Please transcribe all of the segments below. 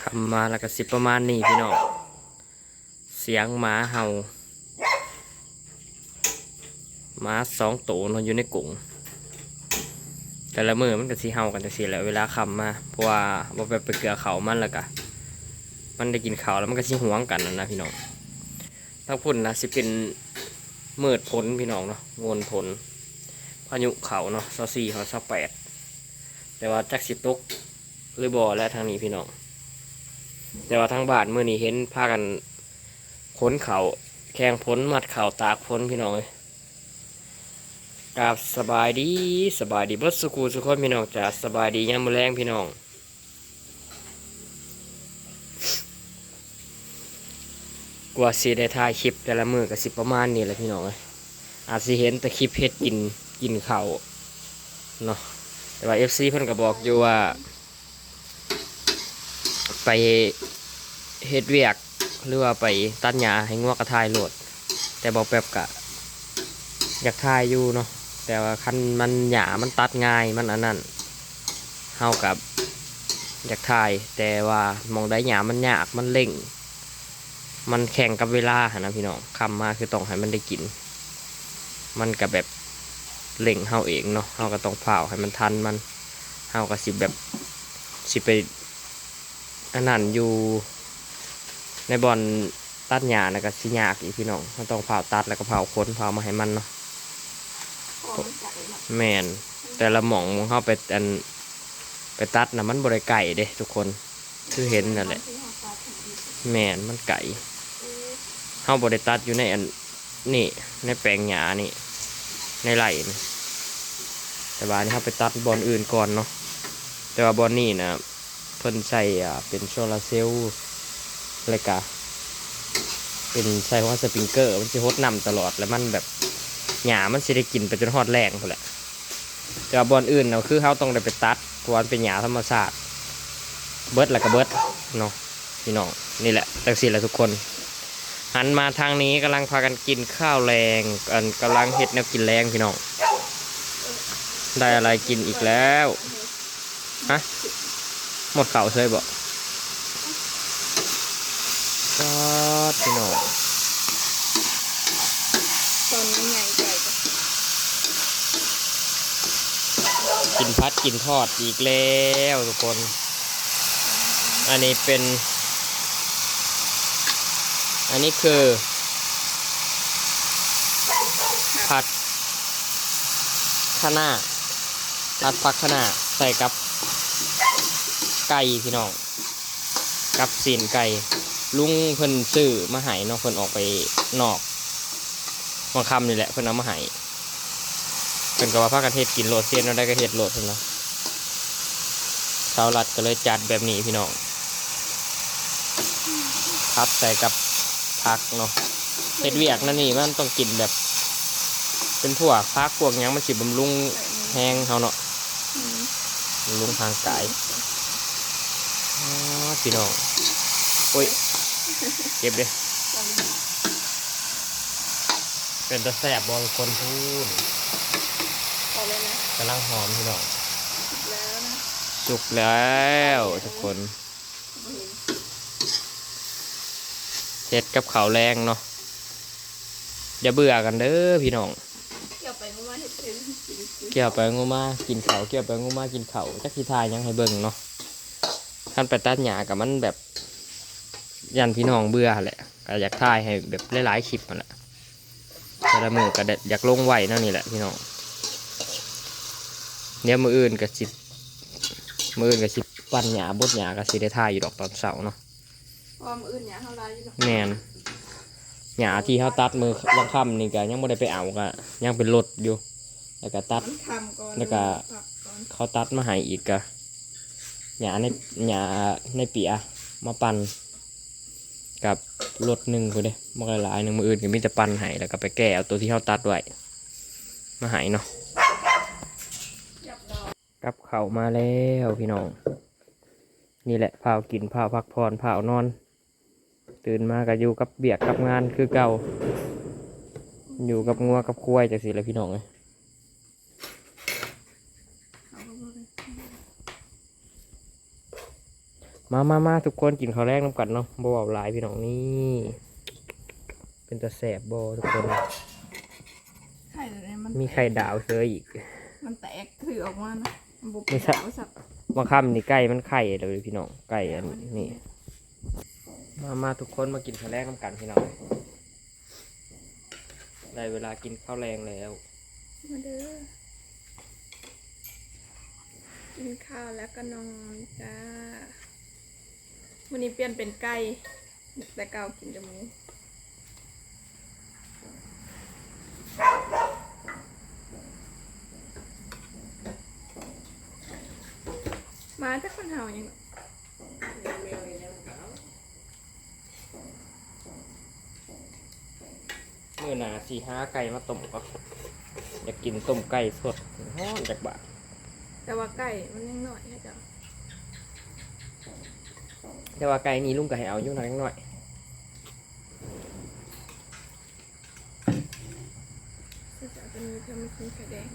คำมาแล้วก็สิประมาณนี้พี่น้องเสียงหมาเห่าหมาสองตัวนอนอยู่ในกลุ่งแต่ละมือมันก็สีเห่ากันจะสีแหล้วเวลาคำมาเพราะว่าบ่ไปไปเกลือเขามันแล้วก็มันได้กินเขาวแล้วมันก็สิห่วงกันนั่นนะพี่น้องทั้งพุ่นนะสิเป็นมืดผลพี่น้องเนาะงวนผลพายุเขาเนาะซอสี่เขาซอแปดแต่ว่าจักสิตกหรือบ่อและทางนี้พี่น้อง แต่ว่าทางบ้านเมื่อนี้เห็นพากันขนเขาแข่งพ้นมัดเข่าตากพ้นพี่น้องเลยกราบสบายดีสบายดีเบิดสุกูสุกคนพี่น้องจ้าสบายดียามมือแรงพี่น้องกว่าสิได้ถ่ายคลิปแต่ละมือก็สิประมาณนี้แหละพี่น้องเอ้ยอาจสิเห็นแต่คลิปเฮ็ดกินกินเข่าเนาะแต่ว่า FC เพิ่นก็บอกอยู่ว่า ไปเฮ็ดเวียกหรือว่าไปตัดหญ้าให้งวกระทายโหลด แต่บอกแป๊บกะ อยากทายอยู่เนาะแต่ว่าคันมันหญ้ามันตัดง่ายมันอันนั้นเฮากับอยากทาย แต่ว่ามองได้หญ้ามันยากมันเร่ง มันแข่งกับเวลาหนนะพี่น้องคำมาคือต้องให้มันได้กิน มันกับแบบเล่งเฮาเองเนาะเฮาก็ต้องเผาให้มันทันมันเฮาก็สิแบบสิไป อันนั้นอยู่ ในบอลตัดหญ้านะก็สิยากอีกพี่น้องเราต้องเผาตัดแล้วก็เผาค้นเผามาให้มันเนาะพอมันไก่เนาะแม่นแต่ละหม่องของเฮาไปอันไปตัดนะมันบริไก่เด้ทุกคนคือเห็นนั่นแหละที่เราปลาถึงดีแม่นมันไก่เออเฮาบริตัดอยู่ในอันนี่ในแปลงหญ้านี่ในไร่นี่แต่ว่าอันนี่เขาไปตัดบอลอื่นก่อนเนาะแต่ว่าบอลนี่นะ เพิ่นใส่อ่าเป็นโซลาร์เซลล์อะไรกะเป็นใส่ว่าสปริงเกอร์มันจะฮดน้ำตลอดแล้วมันแบบหญ้ามันสิได้กินไปจนฮอดแรงพุ่นแหละแต่ว่าบอลอื่นเนาะคือเขาต้องได้ไปตัดเพราะว่ามันเป็นหญ้าธรรมชาติเบิดแล้วก็เบิดเนาะพี่น้องนี่แหละตักสิแหละทุกคน หันมาทางนี้กำลังพากันกินข้าวแรงกันกำลังเฮ็ดแนวกินแรงพี่น้องได้อะไรกินอีกแล้วฮะ หมดเข่าวเคยบอกก็พี่น้องตอนนี้ใหญ่ไก่ก็กินพัดกินทอดอีกแล้วทุกคน อันนี้เป็น อันนี้คือ ผัดคะน้าผัดผักคะน้าใส่กับ ไก่พี่น้องกับสีนไก่ลุงเพิ่นซื้อมาให้เนาะเพิ่นออกไปนอกบางคำนี่แหละเพิ่นเอามาให้เพิ่นก็ว่าพากันเฮ็ดกินโหลดเสียนเราได้ก็เฮ็ดโหลดเพิ่นเนาะชาวรัดก็เลยจัดแบบนี้พี่น้องพัดใส่กับผักเนาะเฮ็ดเวียกนั่นนี่มันต้องกินแบบ เป็นพวกพักพวกหยังมันสิบำรุงแห้งเขาเนาะอืมบำรุงทางกายอ๋อ พี่น้องโอ้ยเก็บเด้ตอนนี้เป็นตะแสบบอลคนพูดพอเลยนะกำลังหอมพี่น้องแล้วนะสุกแล้วทุกคนบ่เห็นเฮ็ดกับข้าวแรงเนาะอย่าเบื่อกันเด้อพี่น้องเกี่ยวไปเพราะว่าเห็ดเป็นกินกินเกี่ยวไปงูมากินเขาวเกี่ยวไปงูมากินเขาวจักทีทายหยังให้เบิ่งเนาะ ท่านไปตัดหญ้ากับมันแบบยันพี่น้องเบื่อหั่นแหละก็อยากทายให้แบบหลายๆคลิปนั่นแหละแต่ละมือก็ได้อยากลงไหวนั่นนี่แหละพี่น้องเนี่ยมืออื่นก็สิมืออื่นก็สิปั้นหญ้าบดหญ้าก็สิได้ทายอยู่ดอกตอนเสาร์เนาะเพราะว่ามืออื่นเนี่ยเขาลายอยู่เนาะแม่นหญ้าที่เขาตัดมือวังค่ำนี่ก็ยังไม่ได้ไปเอาก็ยังเป็นรถอยู่ แล้วก็ตัดมันคำก่อนแล้วก็ตัดก่อนเขาตัดมาให้อีกกะ หยาในหยาในเปียมาปั่นกับรถหนึ่งคือเด้มาหลายหนึ่งมืออื่นก็มีแต่ปั่นให้แล้วก็ไปแก้เอาตัวที่เขาตัดไว้มาให้เนาะกับเข่ามาแล้วพี่น้อง นี่แหละพาวกินพาวพักผ่อนพาวนอน ตื่นมาก็อยู่กับเบียกกับงานคือเก่า อยู่กับงัวกับควายจังสิเลยพี่น้องเลย เอาเข้าไปเลย มามามาทุกคนกินข้าวแรกน้ำกันเนาะบ่เบาหลายพี่น้องนี่ เป็นตะแสบบ่ทุกคน ไข่ตัวนี้มันมีไข่ดาวเสืออีก มันแตกถือออกมานะมันบุกไม่ใช่ดาวสักบางคำนี่ไก่มันไข่เลยพี่น้องไก่อันนี้มามาทุกคนมากินข้าวแรกน้ำกันพี่น้องได้เวลากินข้าวแรงแล้ว มาเด้อกินข้าวแล้วก็นอนจ้า วันนี้เปลี่ยนเป็นไก่แต่เก่ากินแต่หมูมาจากคนเฮายังเมื่อหนาสี่ห้าไก่มาต้มก็อยากกินต้มไก่สดฮ้อนจากบาทแต่ว่าไก่มันยังหน่อยนะจ๊ะ แต่ว่าไก่นี้ลุงก็ให้เอาอยู่หน่อยหน่อยแต่จะเป็นมีเพื่อนไม่กินไข่แดง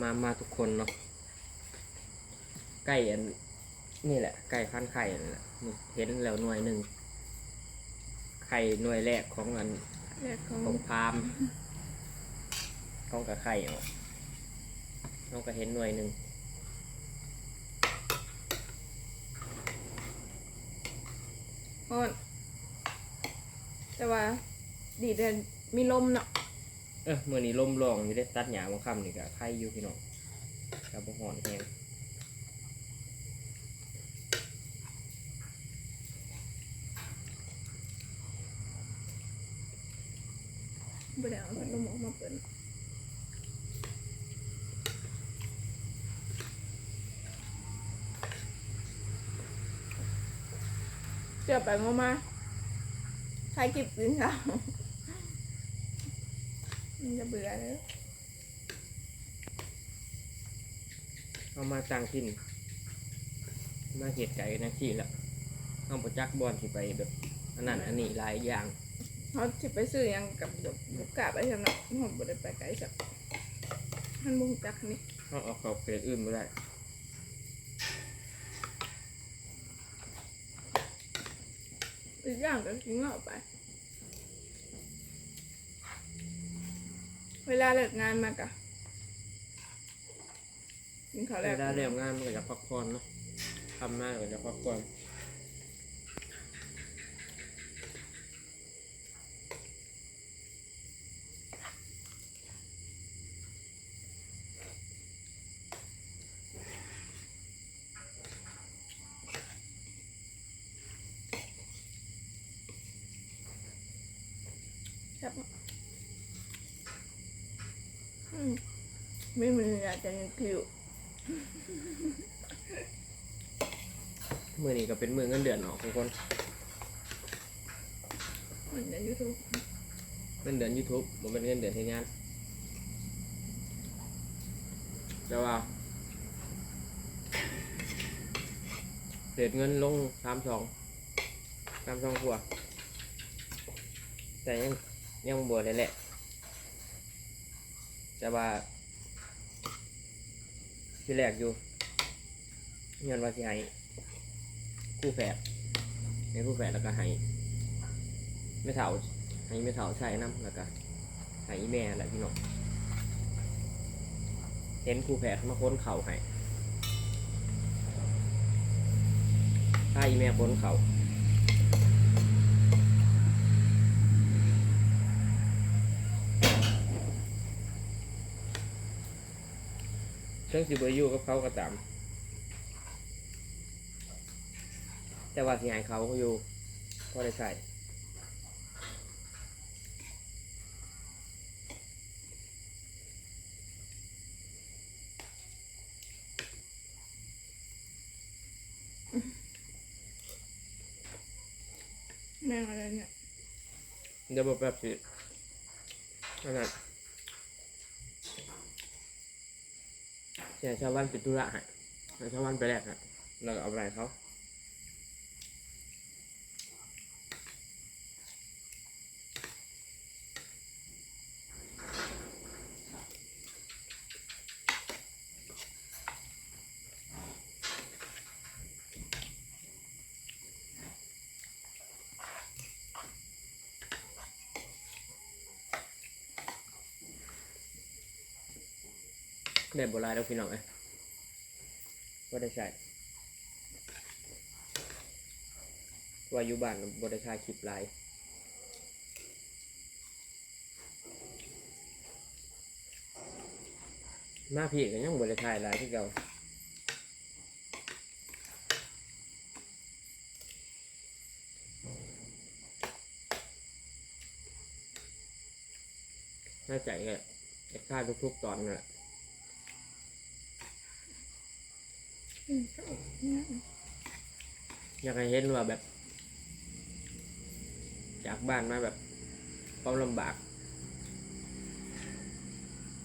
มา มาทุกคนเนาะ ไก่อันนี่แหละ ไก่พันไข่นี่แหละเห็นแล้วหน่วยหนึ่ง ไข่หน่วยแรกของอันแรกของของพาม ของกับไข่เอา น้องก็เห็นหน่วยหนึ่งอ่อนแต่ว่าดีเดนมีลมเนาะเออมื่อนี้ลมรองอยู่ได้ตัดหญ้าบางคำนี่ก็ไข่อยู่พี่น้องกับบ่หอนแห้งบ่ได้เอาพัดลมออกมาเปิดเจอไปมามาใช้กิบกินข้าวมันจะเบื่อแล้วเอามาตั้งทิ้นมาเห็ดไก่นะที่ละเอาประจักบอลที่ไปแบบอันนั้นอันนี้หลายอย่างเขาจะไปซื้อหยังกับบุบุกกาไปสำหรับผมบ่ได้ไปไกลสักมันบุกจักนี่เอาเออกเข้าเฟสอื่นไม่ได้ อีกอย่างก็กินเหล้าไป เวลาเลิกงานมากะกินข้าวแรเวลาเรียงานมันก็จะพักผ่อนเนาะทำมากก็จะพักผ่อน ไม่มีอยากจะยังคิวมือนี้ก็เป็นมือเงินเดือนเนาะทุกคนมันในยูทูบเงินเดือน YouTube มันเป็นเงินเดือนที่งานแต่ว่าเศษเงินลงสามสองสามสองกว่าแต่ยังยังบวชเลยแหละแต่ว่า ที่แรกอยู่เงินว่าสิให้คู่แฝดให้คู่แฝดแล้วก็ให้ไม่เท่าให้ไม่เท่าใช่น้ำแล้วก็ให้อีแม่แหละพี่น้องเห็นคู่แฝดมาค้นเข่าให้ถ้าอีแม่ค้นเข่า เรื่องสิบอยู่กับเขาก็ตาม แต่ว่าสิให้เขาอยู่พอได้ใส่แม่งอะไรเนี่ยเดี๋ยวบอกแบบสินั่นน่ เสียชาวบ้านปิดธุระให้ให้ชาวบ้านไปแลกฮะแล้วก็เอาไปให้เขา ได้โบราณแล้วพี่น้องเอ้ยบ่ได้ใช้ว่าอยู่บ้านบ่ได้ใช้คลิปหลายมาพี่ก็ยังบ่ได้ถ่ายหลายที่เก่าน่าใจก็จะฆ่าทุกๆตอนนั่นแหละ อืมก็เนี่ยากให้เห็นว่าแบบ จากบ้านมาแบบความลำบาก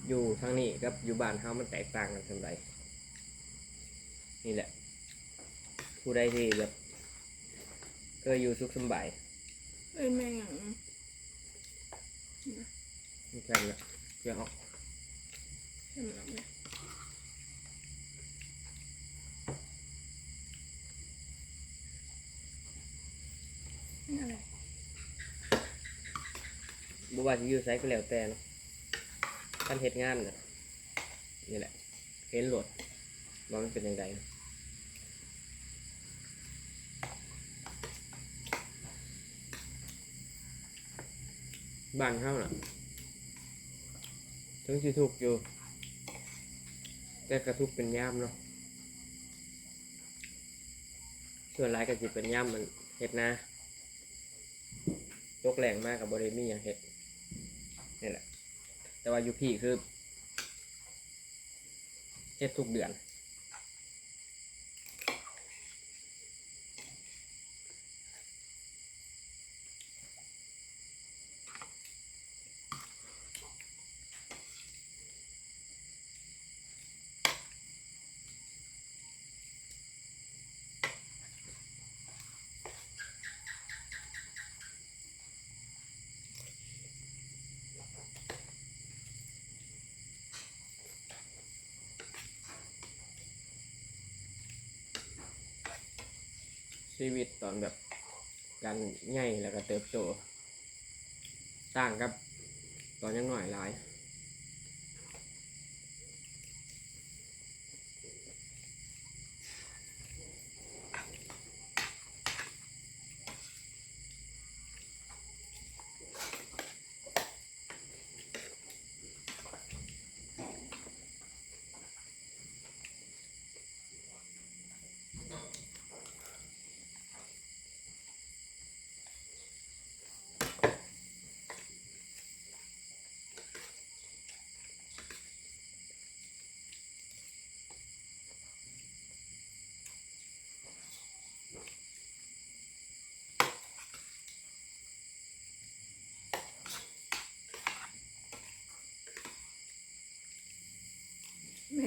อยู่ทางนี้กับอยู่บ้านเขามันแตกต่างกันสันใดนี่แหละ ผู้ใดที่แบบเคยอยู่สุขสบายเอ้ยแม่งอย่างนี่แค่นั้นแหละเพื่อออกใช่ไหมล่ะเนี่ยนี่อะไร บ่ว่าจะอยู่ไสก็แล้วแต่เนาะการเหตุงานน่ะนี่แหละ เห็นโหลดว่ามันเป็นยังไงบ้านเขาน่ะถึงสิทุกข์อยู่ แต่กระทุกเป็นย่ามเนาะส่วนหลายก็สิเป็นย่ามมันเห็ดนาตกแรงมากกับบริมีอย่างเห็ด นี่แหละ แต่ว่าอยู่พี่คือเจ็ดทุกเดือน ชีวิตตอนแบบการใหญ่แล้วก็เติบโต ต่างกับตอนยังหน่อยหลาย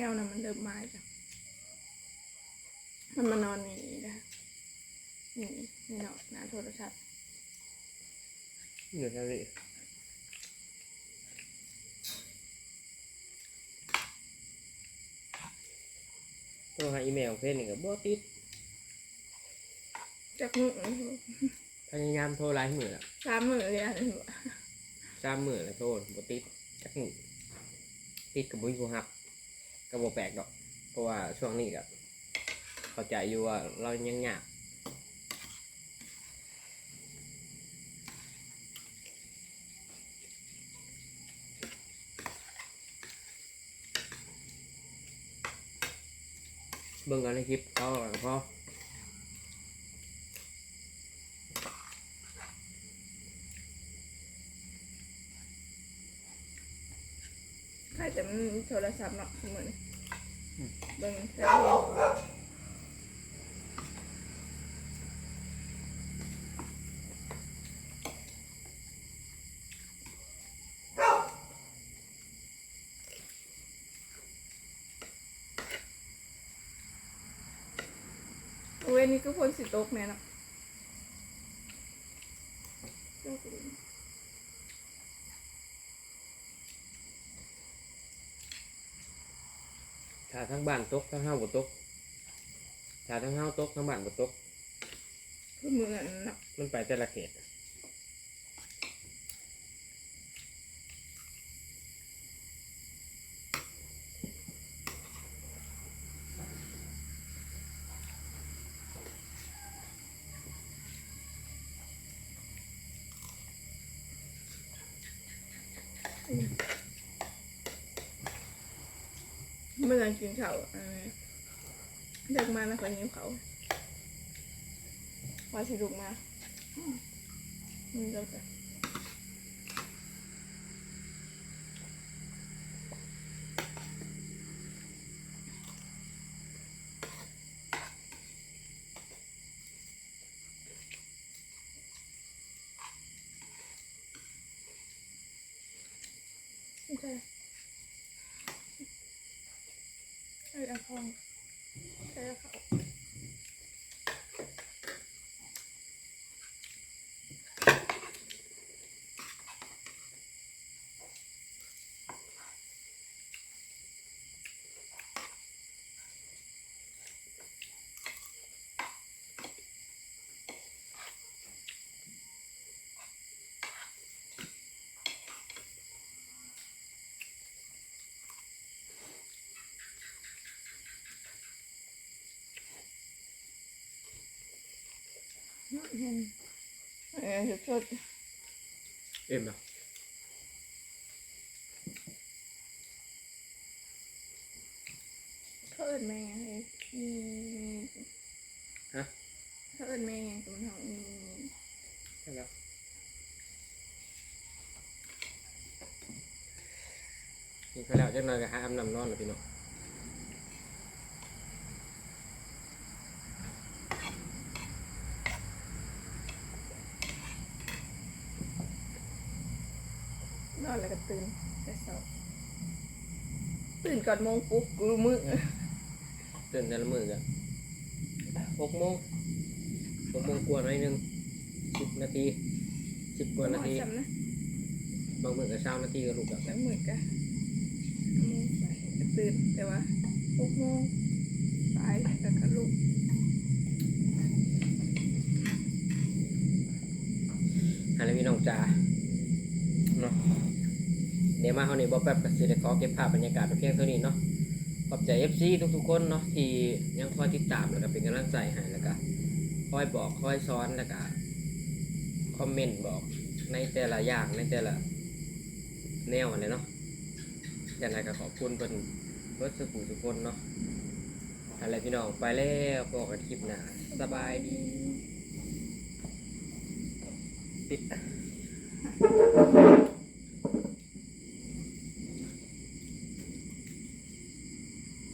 วน่ะมันเดิมไม้จ้ะมันมานอนนี่นะนี่นี่เนาะหน้าโทรศัพท์อยู่แค่นี้ตัวหาอีเมลเพื่อนนี่ก็บ่ติดจากมือพยายามโทรไลน์มือละสามมือเลยอะหัวสามมือแล้วโทรบ่ติดจักมือติดกับบุ้ยผู้หัก ก็บ่แปลกดอก เพราะว่าช่วงนี้ก็เข้าใจอยู่ว่าเรายังยากเบิ่งกันในคลิปเขาก็พอ ใครแต่มัน โทรศัพท์เนาะเหมือนเบิ่งแต่เห็นเว้ยนี่ก็พ้นสิตกแน่เนาะ ถ้าทั้งบ้านตกทั้งเฮาบ่ตกถ้าทั้งเฮาตกทั้งบ้านบ่ตก คือมือนั่นน่ะมันไปแต่ละเขตอืม อไหร่กินข้าอันนี้เด็กมาแล้วก็ยิ้มเขาว่าสิลูกมาอืมอืมเดี๋ยวจะ ไม่ใช่ ไอ้ยอังทองใช่เขา เห็นเออสุดสุดเอ็มเนาะเขาเอินแม่ไงเลยอืมฮะเขาเอินแม่ไงกับมันเขาอืมใช่แล้วกินไปแล้วจังหน่อยก็หาอาบน้ำนอนแล้วพี่น้อง อนแล้วก็ตื่นแต่เช้าตื่นก่อนโมงปุ๊บกูมือตื่นแต่ละมื้อก็หกโมงหกโมงกว่าหน่อยหนึงสิบนาทีสิบกว่านาทีจำนะบางมื้อก็เช้านาทีก็ลุกแล้วแล้วมือกะโมงไปก็ตื่นแต่ว่าหกโมงไปแล้วก็ลุกอะไรพี่น้องจ๋าเนาะเดี๋ยว มาเฮานี่บ่แป๊บก็สิได้ขอเก็บภาพบรรยากาศไว้เพียงเท่านี้เนาะขอบใจ FC ทุกๆคนเนาะที่ยังคอยติดตามแล้วก็เป็นกำลังใจให้แล้วก็คอยบอกคอยสอนแล้วก็คอมเมนต์บอกในแต่ละอย่างในแต่ละแนวอะไรเนาะย่างไรก็ขอบคุณเพิ่นเบิดสุขุทุกคนเนาะอะไรพี่น้องไปแล้วพบกันคลิปหน้าสบายดีปิด